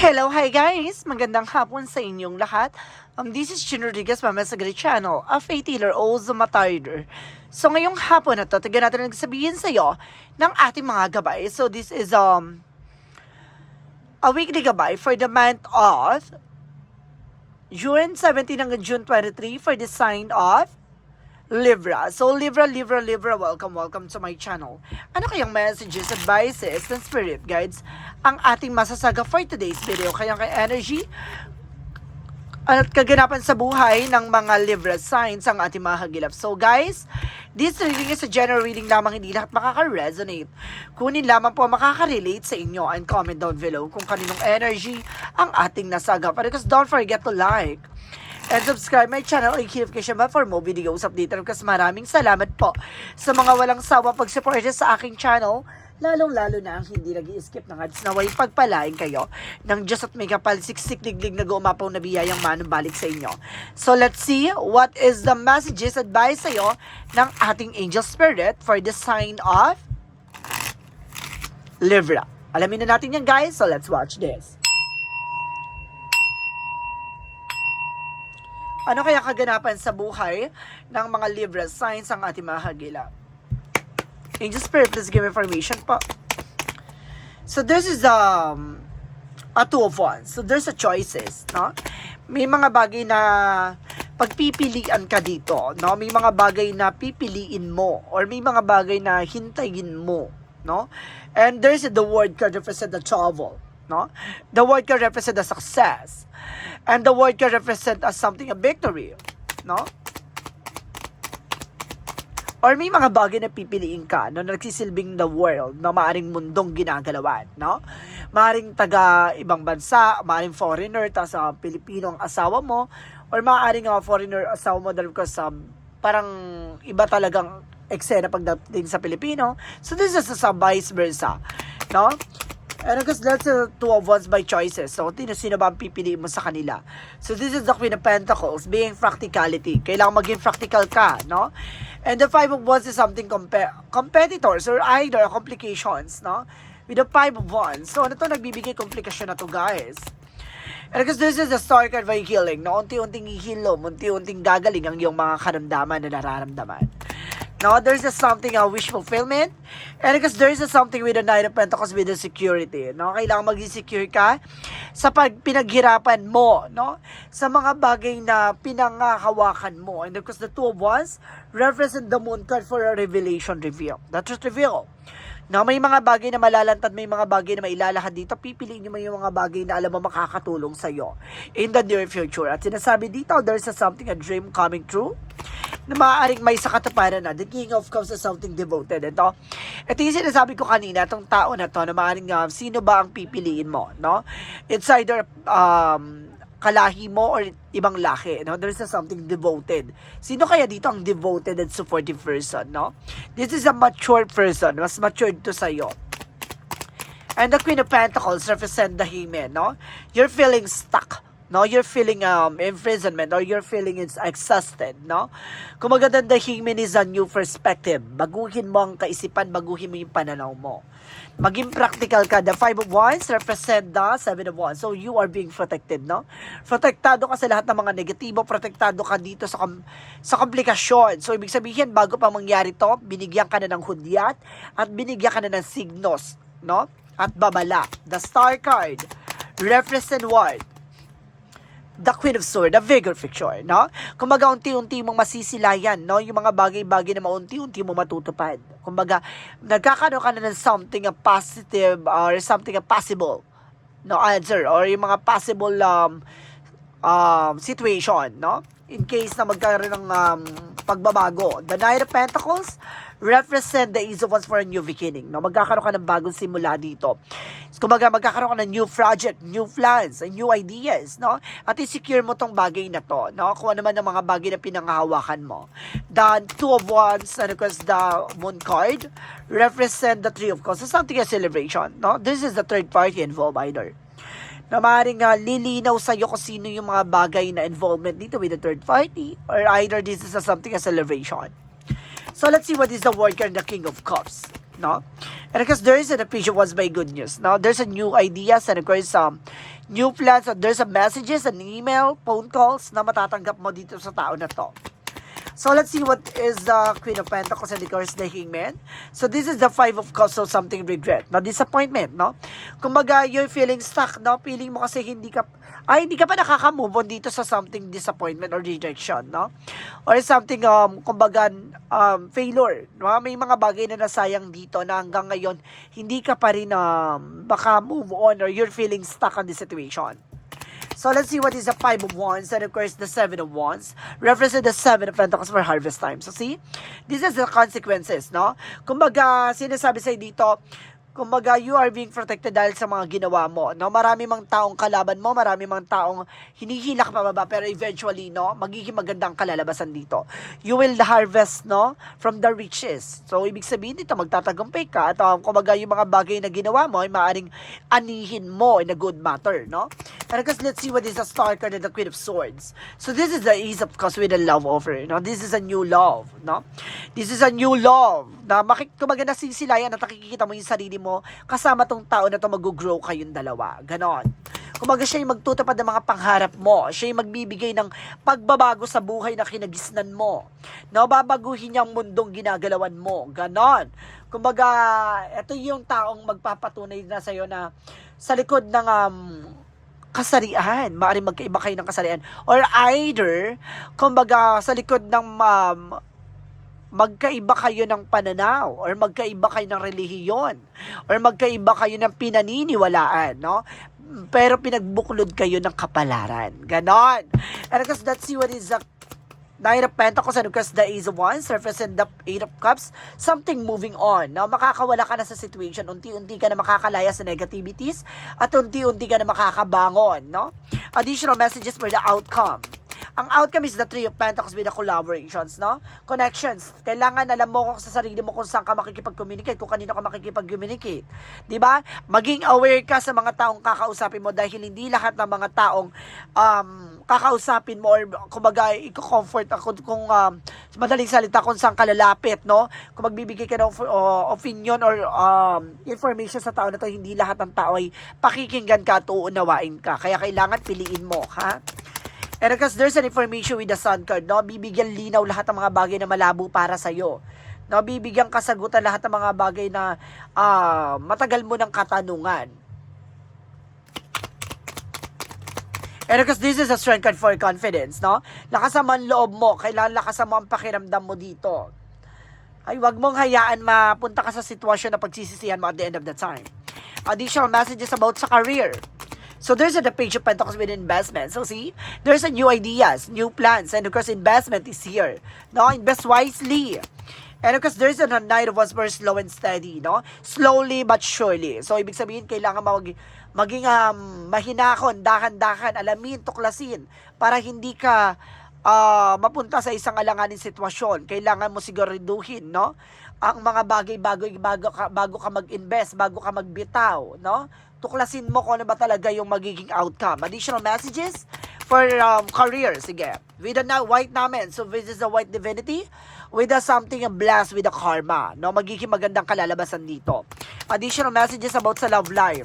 Hello, hi guys! Magandang hapon sa inyong lahat. Um, this is Chin Rodriguez, Mama sa Great Channel, a faith healer, also matarder. So ngayong hapon na to, tignan natin nagsabihin sa iyo ng ating mga gabay. So this is um a weekly gabay for the month of June 17 hanggang June 23 for the sign of Libra. So, Libra, Libra, Libra, welcome, welcome to my channel. Ano kayang messages, advices, and spirit guides ang ating masasaga for today's video? Kayang kay energy at kaganapan sa buhay ng mga Libra signs ang ating mga hagilap. So guys, this reading is a general reading lamang, hindi lahat makaka-resonate. Kunin lamang po makaka-relate sa inyo and comment down below kung kaninong energy ang ating nasaga. But because don't forget to like, And subscribe my channel and notification bell for more videos update. Kasi maraming salamat po sa mga walang sawa pag-support sa aking channel. Lalong-lalo na ang hindi nag skip ng ads na way pagpalain kayo ng Diyos at may kapal siksik diglig na gumapaw na biyayang manong sa inyo. So let's see what is the messages advice sa'yo ng ating angel spirit for the sign of Libra. Alamin na natin yan guys, so let's watch this. Ano kaya kaganapan sa buhay ng mga Libra signs ang ating mga hagila? Angel Spirit, please give information po. So this is um, a two of wands. So there's a choices, no? May mga bagay na pagpipilian ka dito, no? May mga bagay na pipiliin mo or may mga bagay na hintayin mo, no? And there's the word card represent the travel, no? The word card represent the success. And the word can represent as something a victory, no? Or may mga bagay na pipiliin ka no, na nagsisilbing the world na maaring mundong ginagalawan, no? Maaring taga ibang bansa, maaring foreigner, tas uh, Pilipino ang asawa mo, or maaring uh, foreigner asawa mo dahil ka sa parang iba talagang eksena pagdating sa Pilipino. So this is sa vice versa, no? And because that's the two of wands by choices. So, sino, sino ba ang pipiliin mo sa kanila? So, this is the Queen of Pentacles, being practicality. Kailangan maging practical ka, no? And the Five of Wands is something compe- competitors or either complications, no? With the Five of Wands. So, ano to nagbibigay komplikasyon na to, guys? And because this is the star card by healing, no? Unti-unting ihilom, unti-unting gagaling ang iyong mga karamdaman na nararamdaman. No, there's a something a wish fulfillment. And because there's a something with the Knight of Pentacles with the security. No, kailangan maging secure ka sa pag pinaghirapan mo, no? Sa mga bagay na pinangahawakan mo. And because the two of wands represent the moon card for a revelation reveal. The truth reveal. No, may mga bagay na malalantad, may mga bagay na mailalahad dito. Pipiliin mo yung mga bagay na alam mo makakatulong sa iyo in the near future. At sinasabi dito, there's a something, a dream coming true na maaaring may sakatuparan na. The King of Cups is something devoted. Ito, ito yung sinasabi ko kanina, itong tao na to, na maaaring uh, sino ba ang pipiliin mo, no? It's either um, kalahi mo or ibang lahi, no? There's something devoted. Sino kaya dito ang devoted and supportive person, no? This is a mature person, mas matured to sa'yo. And the Queen of Pentacles represent the Hangman, no? You're feeling stuck no? You're feeling um imprisonment or you're feeling it's exhausted no? Kung maganda the hangman is a new perspective. Baguhin mo ang kaisipan baguhin mo yung pananaw mo. Maging practical ka. The five of wands represent the seven of wands. So you are being protected no? Protektado ka sa lahat ng mga negatibo. Protektado ka dito sa kom- sa komplikasyon. So ibig sabihin bago pa mangyari to binigyan ka na ng hudyat at binigyan ka na ng signos no? At babala. The star card represent what the Queen of Swords, the Vigor Picture, no? Kumbaga, unti-unti mong masisilayan, no? Yung mga bagay-bagay na maunti-unti mo matutupad. Kumbaga, nagkakaroon ka na ng something a positive or something a possible, no? Answer, or yung mga possible um, um, situation, no? In case na magkaroon ng um, pagbabago. The Knight of Pentacles represent the ease of us for a new beginning. No? Magkakaroon ka ng bagong simula dito. Kumbaga, magkakaroon ka ng new project, new plans, and new ideas. No? At i-secure mo tong bagay na to. No? Kung ano man ang mga bagay na pinangahawakan mo. The Two of Wands, and of course, the Moon card, represent the Three of Cups. So, something a celebration. No? This is the third party involved either na maaaring uh, lilinaw sa iyo kung sino yung mga bagay na involvement dito with the third party or either this is a something a celebration. So let's see what is the worker and the King of Cups. No? And because there is an appreciation was by good news. Now, there's a new ideas and of course, um, new plans, so there's a messages, an email, phone calls na matatanggap mo dito sa tao na to. So let's see what is the Queen of Pentacles and of course the Hangman. So this is the Five of Cups, so something regret. Na disappointment, no? Kumbaga, you're feeling stuck, no? Feeling mo kasi hindi ka, ay, hindi ka pa nakaka-move on dito sa something disappointment or rejection, no? Or something, um, kumbaga, um, failure, no? May mga bagay na nasayang dito na hanggang ngayon, hindi ka pa rin, um, baka move on or you're feeling stuck on the situation. So let's see what is the Five of Wands and of course the Seven of Wands represent the Seven of Pentacles for harvest time. So see, this is the consequences, no? Kumbaga, sinasabi sa'yo dito, kumbaga, you are being protected dahil sa mga ginawa mo, no? Marami mang taong kalaban mo, marami mang taong hinihila ka pababa, pero eventually, no? Magiging magandang kalalabasan dito. You will harvest, no? From the riches. So, ibig sabihin dito, magtatagumpay ka at um, kumbaga, yung mga bagay na ginawa mo ay maaaring anihin mo in a good matter, no? And because let's see what is the star card and the Queen of Swords. So this is the Ace of Cups with a love offer, no? This is a new love, no? This is a new love na makik kumaga nasisilayan at nakikita mo yung sarili mo kasama tong tao na to mag-grow kayong dalawa. Ganon. Kumaga siya yung magtutupad ng mga pangarap mo. Siya yung magbibigay ng pagbabago sa buhay na kinagisnan mo. No, babaguhin niya ang mundong ginagalawan mo. Ganon. Kumbaga, ito yung taong magpapatunay na sa'yo na sa likod ng um, kasarian. Maaaring magkaiba kayo ng kasarian. Or either, kumbaga, sa likod ng um, magkaiba kayo ng pananaw or magkaiba kayo ng relihiyon or magkaiba kayo ng pinaniniwalaan, no? Pero pinagbuklod kayo ng kapalaran. Ganon. And because that's what is the Nine of Pentacles and because the Ace of Wands represent the Eight of Cups, something moving on. No? Makakawala ka na sa situation, unti-unti ka na makakalaya sa negativities, at unti-unti ka na makakabangon. No? Additional messages for the outcome. Ang outcome is the Three of Pentacles with the collaborations, no? Connections. Kailangan alam mo kung sa sarili mo kung saan ka makikipag-communicate, kung kanino ka makikipag-communicate. ba? Maging aware ka sa mga taong kakausapin mo dahil hindi lahat ng mga taong um, kakausapin mo or kumbaga i-comfort ako kung um, madaling salita kung saan ka lalapit, no? Kung magbibigay ka ng uh, opinion or um, information sa tao na to, hindi lahat ng tao ay pakikinggan ka at uunawain ka. Kaya kailangan piliin mo, ha? And because there's an information with the sun card, no? Bibigyan linaw lahat ng mga bagay na malabo para sa'yo. No? Bibigyan kasagutan lahat ng mga bagay na ah, matagal mo ng katanungan. And because this is a strength card for confidence, no? Lakasan mo ang loob mo. Kailangan lakasan mo ang pakiramdam mo dito. Ay, wag mong hayaan mapunta ka sa sitwasyon na pagsisisihan mo at the end of the time. Additional messages about sa career. So there's a the page of Pentacles with investment. So see, there's a new ideas, new plans, and of course investment is here. No, invest wisely. And of course, there's a Knight of Wands very slow and steady, no? Slowly but surely. So, ibig sabihin, kailangan mag, maging um, mahinakon, dahan-dahan, alamin, tuklasin, para hindi ka ah, mapunta sa isang alanganin sitwasyon. Kailangan mo siguraduhin, no? Ang mga bagay bago, bago, ka, bago ka mag-invest, bago ka magbitaw, no? Tuklasin mo kung ano ba talaga yung magiging outcome. Additional messages for um, career, sige. With the na- white namin, so this is the white divinity, with a something blast with the karma, no? Magiging magandang kalalabasan dito. Additional messages about sa love life.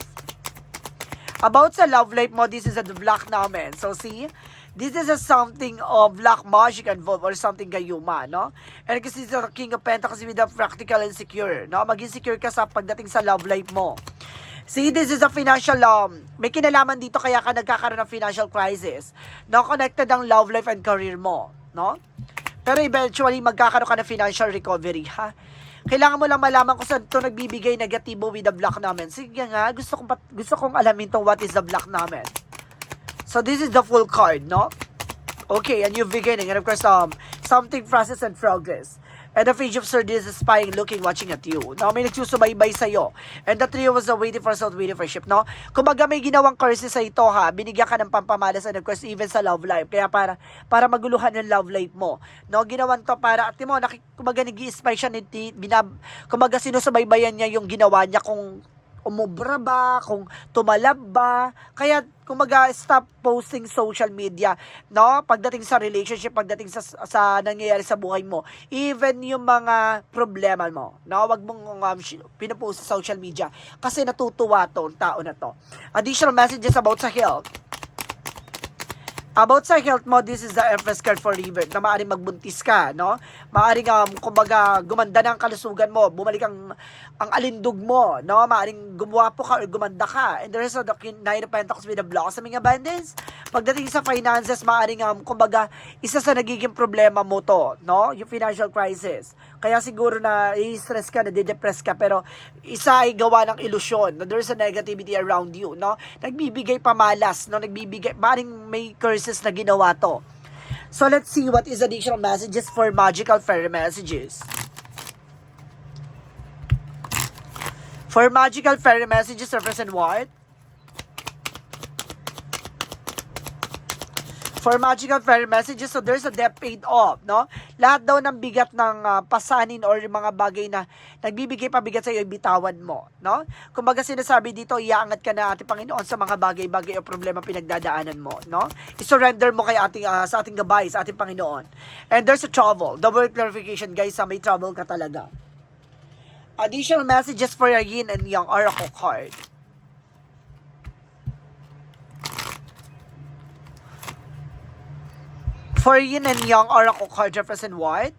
About sa love life mo, this is a black namin. So see, this is a something of black magic involved or something gayuma, no? And kasi the King of Pentacles with the practical and secure, no? Maging secure ka sa pagdating sa love life mo. See, this is a financial, um, may kinalaman dito kaya ka nagkakaroon ng financial crisis. No, connected ang love life and career mo, no? Pero eventually, magkakaroon ka ng financial recovery, ha? Kailangan mo lang malaman kung saan ito nagbibigay negatibo with the block namin. Sige nga, gusto kong, gusto kong alamin to what is the block namin. So, this is the full card, no? Okay, a new beginning. And of course, um, something process and progress. And the page of Sir is spying, looking, watching at you. No, may nagsusubaybay sa'yo. And the trio was waiting for soul, waiting for ship, no? Kumbaga may ginawang curses sa ito, ha? Binigyan ka ng pampamalas and of course, even sa love life. Kaya para, para maguluhan yung love life mo. No, ginawan to para, at mo, nakik, kumbaga nag spy siya, binab, kumbaga sinusubaybayan niya yung ginawa niya kung umubra ba, kung tumalab ba. Kaya, kumaga, stop posting social media, no? Pagdating sa relationship, pagdating sa, sa nangyayari sa buhay mo. Even yung mga problema mo, no? Wag mong um, sh- pinupost sa social media. Kasi natutuwa to, tao na to. Additional messages about sa health. About sa health mo, this is the Empress card for River na maaaring magbuntis ka, no? Maaaring, um, kumbaga, gumanda ang kalusugan mo, bumalik ang, ang alindog mo, no? Maaaring gumwapo ka or gumanda ka. And the rest of Nine of Pentacles with the blossoming abundance. Pagdating sa finances, maaaring, um, kumbaga, isa sa nagiging problema mo to, no? Yung financial crisis. Kaya siguro na i-stress ka, nade-depress ka, pero isa ay gawa ng ilusyon, no? There's a negativity around you, no? Nagbibigay pamalas, no? Nagbibigay, maaaring may curses na ginawa to. So let's see what is additional messages for magical fairy messages. For magical fairy messages represent what? For magical fairy messages, so there's a debt paid off, no? Lahat daw ng bigat ng ah, pasanin or mga bagay na nagbibigay pabigat sa iyo, bitawan mo, no? Kumbaga sinasabi dito, iaangat ka na ating Panginoon sa mga bagay-bagay o problema pinagdadaanan mo, no? I-surrender mo kay ating, ah, sa ating gabay, sa ating Panginoon. And there's a trouble. Word clarification, guys, sa may trouble ka talaga. Additional messages for your yin and yang oracle card. For yin and yang oracle card represent what?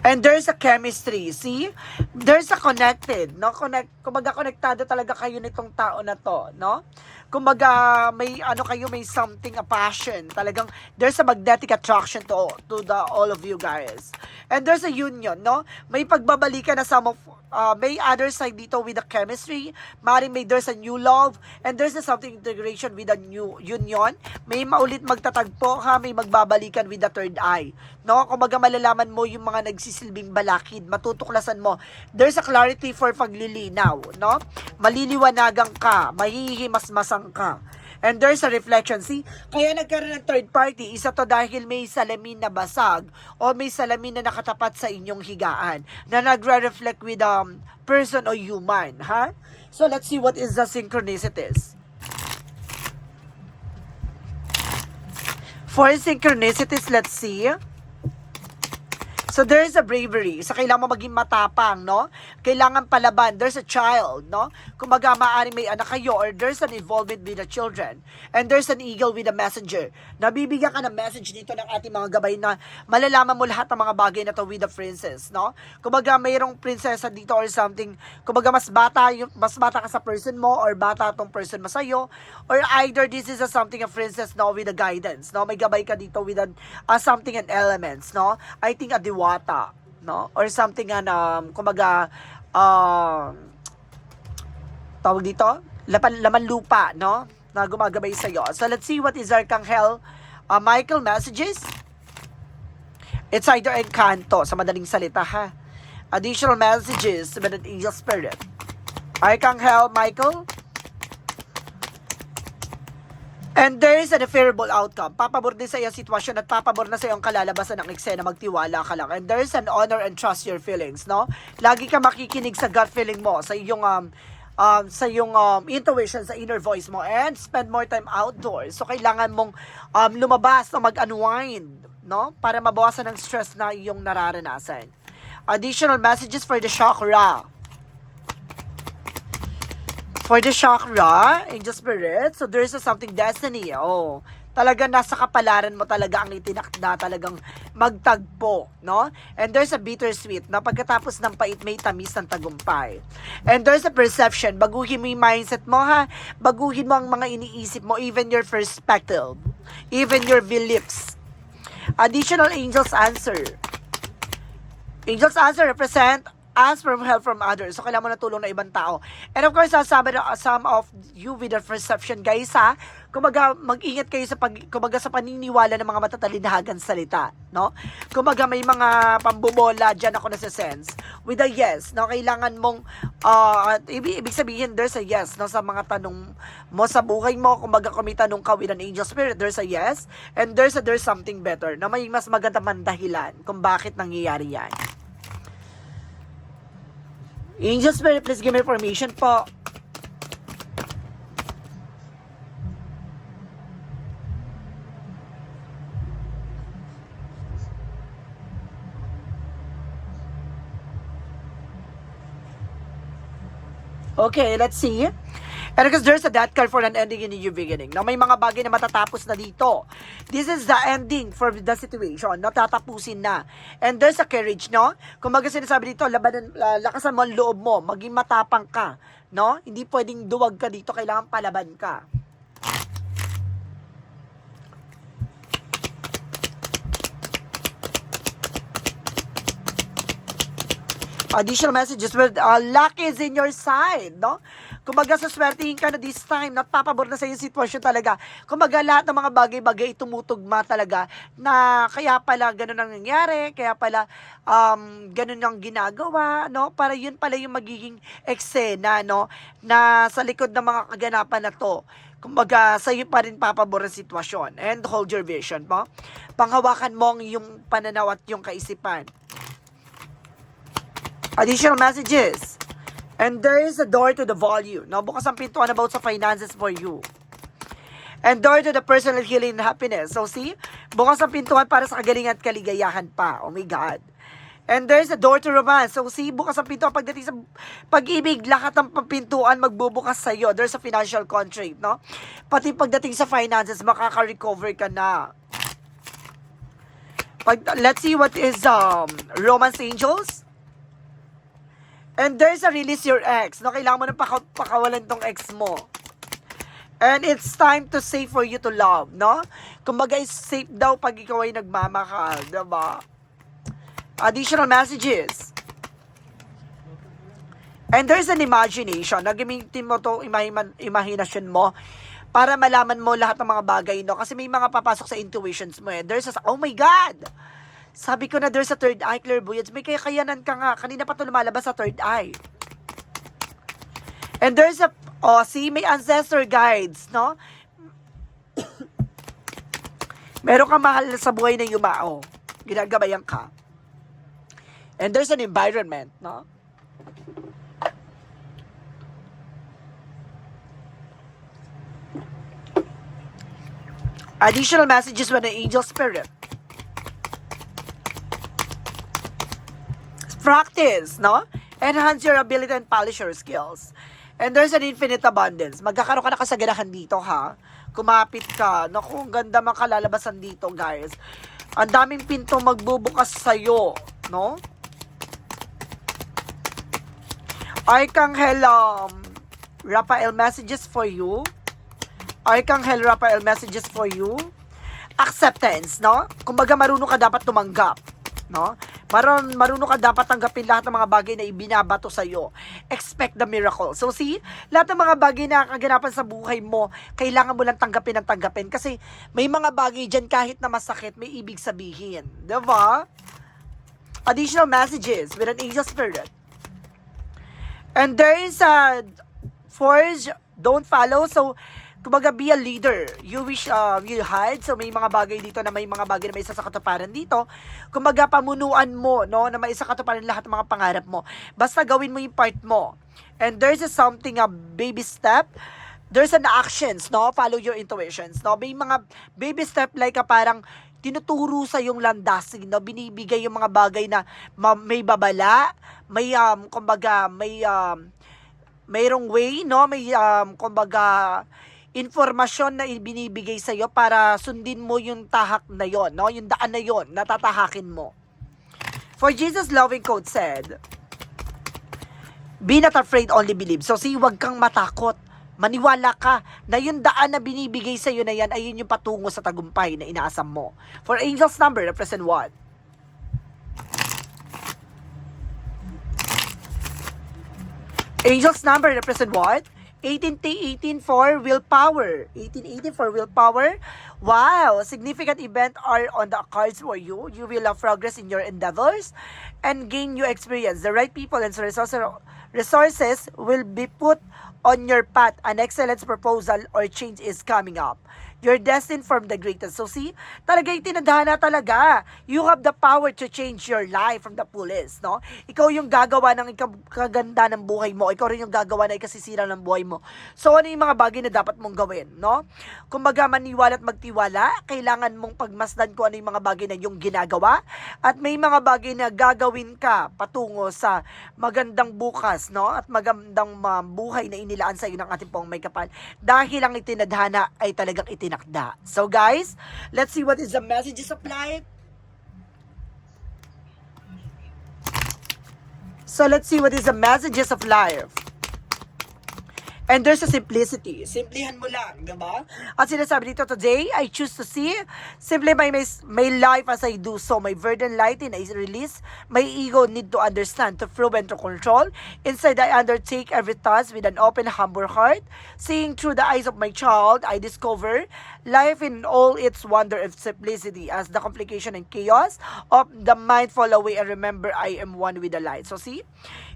And there's a chemistry. See? There's a connected, no? Connect, kumbaga konektado talaga kayo nitong tao na to, no? Kumbaga may ano kayo, may something, a passion. Talagang there's a magnetic attraction to to the all of you guys. And there's a union, no? May pagbabalikan na some of uh, may other side dito with the chemistry. Maring may there's a new love and there's a something integration with a new union. May maulit magtatagpo ha, may magbabalikan with the third eye. No? Kumbaga malalaman mo yung mga nagsisilbing balakid, matutuklasan mo. There's a clarity for paglilinaw, no? Maliliwanagan ka, mahihimasmasang ka. And there's a reflection. See, kaya nagkaroon ng third party, isa to dahil may salamin na basag o may salamin na nakatapat sa inyong higaan na nagre-reflect with um, person o human. Ha? So let's see what is the synchronicities. For synchronicities, let's see. So there's a bravery. So kailangan maging matapang, no? Kailangan palaban. There's a child, no? Kumbaga maaaring may anak kayo or there's an involvement with the children. And there's an eagle with a messenger. Nabibigyan ka ng message dito ng ating mga gabay na malalaman mo lahat ng mga bagay na to with the princess, no? Kumbaga mayroong prinsesa dito or something. Kumbaga mas bata, mas bata ka sa person mo or bata tong person mo sa'yo. Or either this is a something a princess, no? With a guidance, no? May gabay ka dito with a, a something and elements, no? I think a diwata, no? Or something na, um, kumbaga, um, tawag dito, laman, laman lupa, no? Na gumagabay sa iyo. So let's see what is Archangel uh, Michael messages. It's either Encanto, sa madaling salita ha. Additional messages with an angel spirit. Archangel Michael. And there is an favorable outcome. Papabor din sa iyong sitwasyon at papabor na sa iyong kalalabasan ng eksena. Magtiwala ka lang. And there is an honor and trust your feelings, no? Lagi ka makikinig sa gut feeling mo, sa iyong um, um, sa iyong um, intuition, sa inner voice mo, and spend more time outdoors. So, kailangan mong um, lumabas o mag-unwind, no? Para mabawasan ang stress na iyong nararanasan. Additional messages for the chakra. For the chakra, angel spirit, so there's a something destiny. Oh, talaga nasa kapalaran mo talaga ang itinakda talagang magtagpo, no? And there's a bittersweet na pagkatapos ng pait may tamis ng tagumpay. And there's a perception, baguhin mo yung mindset mo ha, baguhin mo ang mga iniisip mo, even your perspective, even your beliefs. Additional angels answer. Angels answer represent ask for help from others. So, kailangan mo na ng ibang tao. And of course, some, some of you with the perception, guys, ha? Kumaga, mag-ingat kayo sa pag, kumaga, sa paniniwala ng mga matatalinahagan salita, no? Kumaga, may mga pambubola dyan ako nasa sense. With a yes, no? Kailangan mong, uh, ibig, ibig sabihin, there's a yes, no? Sa mga tanong mo sa buhay mo, kumaga, kung may tanong ka with an angel spirit, there's a yes. And there's a, there's something better, na may mas maganda man dahilan kung bakit nangyayari yan. Angel Spirit, please give me information po. Okay, let's see. And because there's a death card for an ending in a new beginning. Now, may mga bagay na matatapos na dito. This is the ending for the situation. Natatapusin na. And there's a courage, no? Kung baga sinasabi dito, labanan, la- lakasan mo ang loob mo. Maging matapang ka. No? Hindi pwedeng duwag ka dito. Kailangan palaban ka. Additional messages with uh, luck is in your side, no? Kumbaga sa swertihin ka na this time, napapabor na sa yung sitwasyon talaga. Kumbaga lahat ng mga bagay-bagay tumutugma talaga na kaya pala ganun ang nangyari, kaya pala um, ganun ang ginagawa, no? Para yun pala yung magiging eksena, no? Na sa likod ng mga kaganapan na to, kumbaga sa iyo pa rin papabor ang sitwasyon. And hold your vision mo. Panghawakan mo ang yung pananaw at yung kaisipan additional messages. And there is a door to the volume. No, bukas ang pintuan about sa finances for you. And door to the personal healing and happiness. So see, bukas ang pintuan para sa kagalingan at kaligayahan pa. Oh my God. And there's a door to romance. So see, bukas ang pintuan pagdating sa pag-ibig, lahat ng pintuan magbubukas sa iyo. There's a financial contract, no? Pati pagdating sa finances, makaka-recover ka na. Pag, let's see what is um romance angels. And there's a release your ex. No, kailangan mo na paka- pakawalan tong ex mo. And it's time to safe for you to love, no? Kumbaga, is safe daw pag ikaw ay nagmamahal, diba? Additional messages. And there's an imagination. Nagamitin mo to imahinasyon mo para malaman mo lahat ng mga bagay, no? Kasi may mga papasok sa intuitions mo, eh. There's a, oh my God! Sabi ko na there's a third eye clairvoyance. May kakayanan ka nga. Kanina pa to lumalabas sa third eye. And there's a, oh, see, may ancestor guides, no? Meron kang mahal sa buhay na yumao. Ginagabayan ka. And there's an environment, no? Additional messages from the angel spirit. Practice, no? Enhance your ability and polish your skills. And there's an infinite abundance. Magkakaroon ka na kasaganahan dito, ha? Kumapit ka. Naku, ang ganda mga kalalabasan dito, guys. Ang daming pinto magbubukas sa'yo, no? Archangel um, Raphael messages for you. Archangel Raphael messages for you. Acceptance, no? Kumbaga marunong ka dapat tumanggap, no? Marun, marunong ka dapat tanggapin lahat ng mga bagay na ibinabato sa iyo. Expect the miracle. So see, lahat ng mga bagay na kaganapan sa buhay mo, kailangan mo lang tanggapin ng tanggapin kasi may mga bagay diyan kahit na masakit, may ibig sabihin. 'Di ba? Additional messages with an angel spirit. And there is a forge, don't follow. So, kumbaga be a leader. You wish, uh, you hide. So, may mga bagay dito na may mga bagay na may isa sa katuparan dito. Kumbaga, pamunuan mo, no, na may isa katuparan lahat ng mga pangarap mo. Basta gawin mo yung part mo. And there's a something, a baby step. There's an actions, no? Follow your intuitions, no? May mga baby step like ka parang tinuturo sa yung landas, no? Binibigay yung mga bagay na ma- may babala, may, um, kumbaga, may, um, mayroong way, no? May, um, kumbaga, informasyon na ibinibigay sa iyo para sundin mo yung tahak na yon, no? Yung daan na yon, natatahakin mo. For Jesus' loving quote said, Be not afraid, only believe. So, see, wag kang matakot. Maniwala ka na yung daan na binibigay sa iyo na yan ay yun yung patungo sa tagumpay na inaasam mo. For angels number, represent what? Angels number represent what? 1818 for willpower. 1818 for willpower. Wow, significant event are on the cards for you. You will have progress in your endeavors and gain new experience. The right people and resources resources will be put on your path. An excellence proposal or change is coming up. You're destined for the greatest. So see, talaga yung tinadhana talaga. You have the power to change your life from the fullest, no? Ikaw yung gagawa ng kaganda ng buhay mo. Ikaw rin yung gagawa ng ikasisira ng buhay mo. So ano yung mga bagay na dapat mong gawin, no? Kumbaga maniwala at magtiwala, kailangan mong pagmasdan kung ano yung mga bagay na yung ginagawa at may mga bagay na gagawin ka patungo sa magandang bukas, no? At magandang uh, buhay na inilaan sa iyo ng ating pong may kapal dahil ang itinadhana ay talagang itinakda. So guys, let's see what is the messages of life. So let's see what is the messages of life. And there's a simplicity. Simplihan mo lang, di ba? At sinasabi dito, today, I choose to see simply my, my, my life as I do so. My burden lighten is released. My ego need to understand, to prove and to control. Instead, I undertake every task with an open, humble heart. Seeing through the eyes of my child, I discover life in all its wonder and simplicity as the complication and chaos of the mind fall away and remember I am one with the light. So see,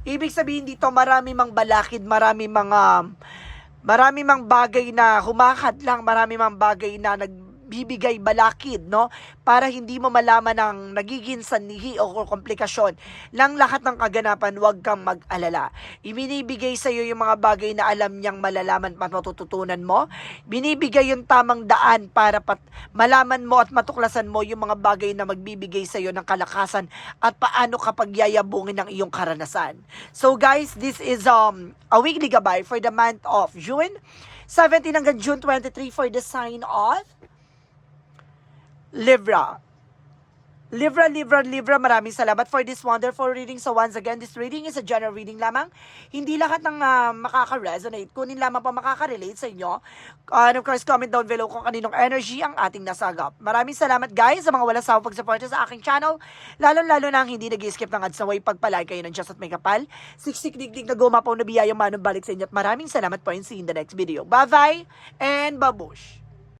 ibig sabihin dito marami mang balakid, marami mga marami mang bagay na humakad lang, marami mang bagay na nagbibigay balakid, no? Para hindi mo malaman ang nagiging sanhi o komplikasyon ng lahat ng kaganapan, huwag kang mag-alala. Ibinibigay sa iyo yung mga bagay na alam niyang malalaman at matututunan mo. Binibigay yung tamang daan para pat malaman mo at matuklasan mo yung mga bagay na magbibigay sa iyo ng kalakasan at paano kapag yayabungin ng iyong karanasan. So guys, this is um a weekly gabay for the month of June 17 hanggang June 23 for the sign of Libra. Libra, Libra, Libra, maraming salamat for this wonderful reading. So once again, this reading is a general reading lamang. Hindi lahat ng uh, makaka-resonate. Kunin lamang pa makaka-relate sa inyo. Uh, and of course, comment down below kung kaninong energy ang ating nasagap. Maraming salamat guys sa mga wala sa pag-support sa aking channel. Lalo-lalo na ang hindi nag-skip ng ads na way pagpalay kayo ng Just at May Kapal. Siksik digdig na gumapaw na biyayang manong balik sa inyo. At maraming salamat po and see you in the next video. Bye-bye and babush!